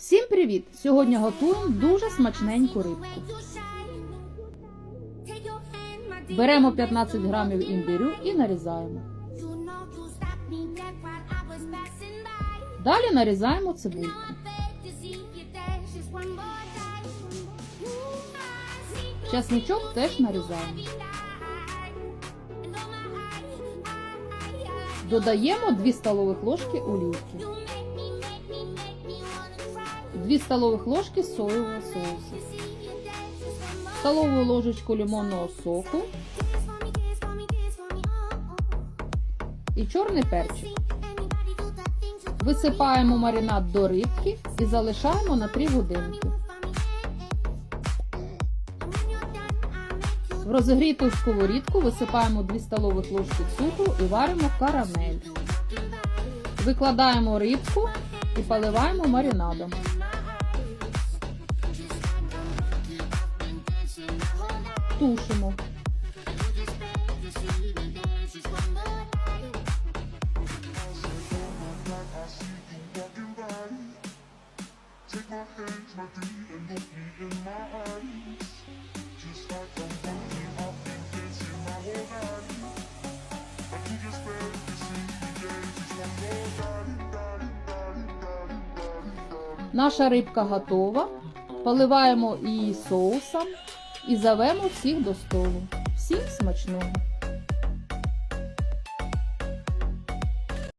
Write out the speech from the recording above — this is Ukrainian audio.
Всім привіт! Сьогодні готуємо дуже смачненьку рибку. Беремо 15 грамів імбирю і нарізаємо. Далі нарізаємо цибульку. Часничок теж нарізаємо. Додаємо 2 столових ложки олівки, 2 столових ложки соєвого соусу, столову ложечку лимонного соку і чорний перчик. Висипаємо маринад до рибки і залишаємо на 3 годинки. В розігріту сковорідку висипаємо 2 столових ложки цукру і варимо карамель. Викладаємо рибку і поливаємо маринадом. Darling. Наша рибка готова. Поливаємо її соусом і завемо всіх до столу. Всім смачного!